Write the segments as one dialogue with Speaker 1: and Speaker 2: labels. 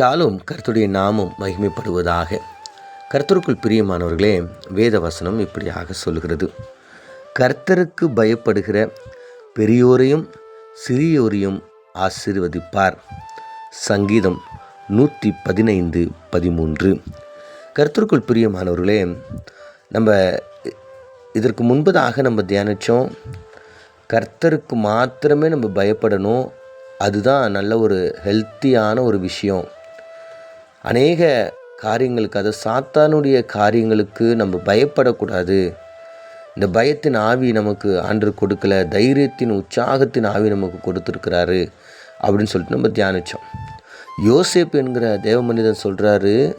Speaker 1: ஷாலும் கர்த்தருடைய நாமம் மகிமைப்படுவதாக. கர்த்தருக்குள் பிரியமானவர்களே வேத வசனம் இப்படியாக சொல்கிறது கர்த்தருக்கு பயப்படுகிற பெரியோரையும் சிறியோரையும் ஆசீர்வதிப்பார். சங்கீதம் நூற்றி பதினைந்து பதிமூன்று. கர்த்தருக்குள் பிரியமானவர்களே நம்ம இதற்கு முன்பதாக நம்ம தியானித்தோம் கர்த்தருக்கு மாத்திரமே நம்ம பயப்படணும். அதுதான் நல்ல ஒரு ஹெல்த்தியான ஒரு விஷயம். அநேக காரியங்களுக்கு அது சாத்தானுடைய காரியங்களுக்கு நம்ம பயப்படக்கூடாது. இந்த பயத்தின் ஆவி நமக்கு ஆண்டு கொடுக்கல தைரியத்தின் உற்சாகத்தின் ஆவி நமக்கு கொடுத்துருக்கிறாரு அப்படின்னு சொல்லிட்டு நம்ம தியானித்தோம் யோசேப் என்கிற தேவ மனிதன் சொல்கிறாரு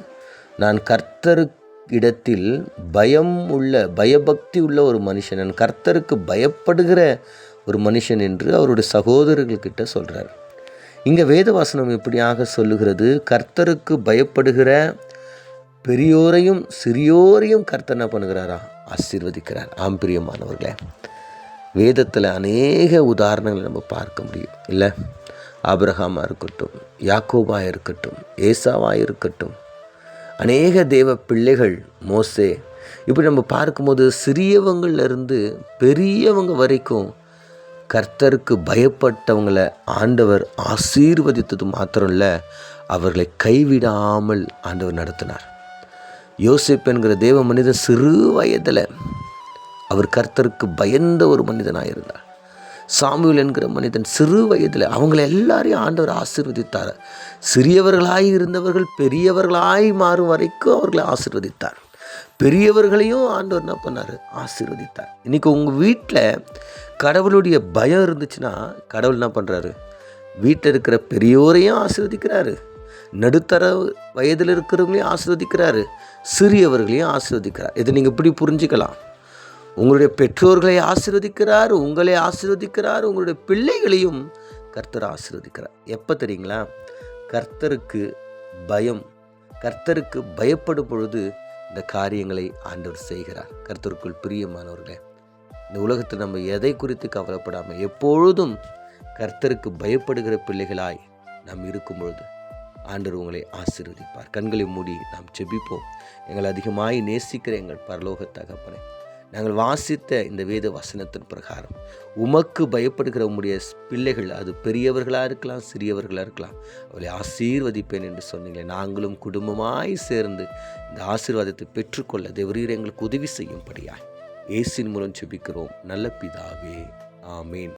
Speaker 1: நான் கர்த்தரு இடத்தில் பயம் உள்ள பயபக்தி உள்ள ஒரு மனுஷன் நான் கர்த்தருக்கு பயப்படுகிற ஒரு மனுஷன் என்று அவருடைய சகோதரர்கள்கிட்ட சொல்கிறார் இங்கே வேதவாசனம் இப்படியாக சொல்லுகிறது? கர்த்தருக்கு பயப்படுகிற பெரியோரையும் சிறியோரையும் கர்த்தர் என்ன பண்ணுகிறாரா? ஆசீர்வதிக்கிறார். ஆம் பிரியமானவர்களே வேதத்தில் அநேக உதாரணங்களை நம்ம பார்க்க முடியும். இல்லை? ஆபிரகாமாக இருக்கட்டும் யாக்கோபாக இருக்கட்டும் ஏசாவாக இருக்கட்டும் அநேக தேவ பிள்ளைகள் மோசே இப்படி நம்ம பார்க்கும்போது சிறியவங்கள்லேருந்து பெரியவங்க வரைக்கும் கர்த்தருக்கு பயப்பட்டவங்களை ஆண்டவர் ஆசீர்வதித்தது மாத்திரம் இல்லை அவர்களை கைவிடாமல் ஆண்டவர் நடத்தினார். யோசிப் என்கிற தேவ மனிதன் சிறு வயதில் அவர் கர்த்தருக்கு பயந்த ஒரு மனிதனாக இருந்தார். சாமுவேல் என்கிற மனிதன் சிறு வயதில் அவங்களை எல்லாரையும் ஆண்டவர் ஆசீர்வதித்தார். சிறியவர்களாய் இருந்தவர்கள் பெரியவர்களாய் மாறும் வரைக்கும் அவர்களை ஆசீர்வதித்தார். பெரியவர்களையும் ஆண்டவர் என்ன பண்ணார்? ஆசீர்வதித்தார். இன்றைக்கி உங்கள் வீட்டில் கடவுளுடைய பயம் இருந்துச்சுன்னா கடவுள் என்ன பண்ணுறாரு வீட்டில் இருக்கிற பெரியோரையும் ஆசீர்வதிக்கிறாரு. நடுத்தர வயதில் இருக்கிறவங்களையும் ஆசீர்வதிக்கிறாரு. சிறியவர்களையும் ஆசீர்வதிக்கிறார். இதை நீங்கள் இப்படி புரிஞ்சுக்கலாம். உங்களுடைய பெற்றோர்களை ஆசீர்வதிக்கிறார் உங்களை ஆசீர்வதிக்கிறார் உங்களுடைய பிள்ளைகளையும் கர்த்தர் ஆசீர்வதிக்கிறார். எப்போ தெரியுங்களா? கர்த்தருக்கு பயம். கர்த்தருக்கு பயப்படும் பொழுது இந்த காரியங்களை ஆண்டவர் செய்கிறார். கர்த்தருக்குள் பிரியமானவர்களே இந்த உலகத்தில் நம்ம எதை குறித்து கவலைப்படாமல் எப்பொழுதும் கர்த்தருக்கு பயப்படுகிற பிள்ளைகளாய் நாம் இருக்கும் பொழுது ஆண்டவர் உங்களை ஆசீர்வதிப்பார். கண்களை மூடி நாம் செபிப்போம் எங்களை அதிகமாய் நேசிக்கிற எங்கள் பரலோக தகப்பனை நாங்கள் வாசித்த இந்த வேத வசனத்தின் பிரகாரம் உமக்கு பயப்படுகிற உம்முடைய பிள்ளைகள் அது பெரியவர்களாக இருக்கலாம் சிறியவர்களாக இருக்கலாம். அவளை ஆசீர்வதிப்பேன் என்று சொன்னீங்களே நாங்களும் குடும்பமாய் சேர்ந்து இந்த ஆசீர்வாதத்தை பெற்றுக்கொள்ள தேவரீர் எங்களுக்கு உதவி செய்யும்படியாய். இயேசின் மூலம் செபிக்கிறோம் நல்ல பிதாவே. ஆமீன்.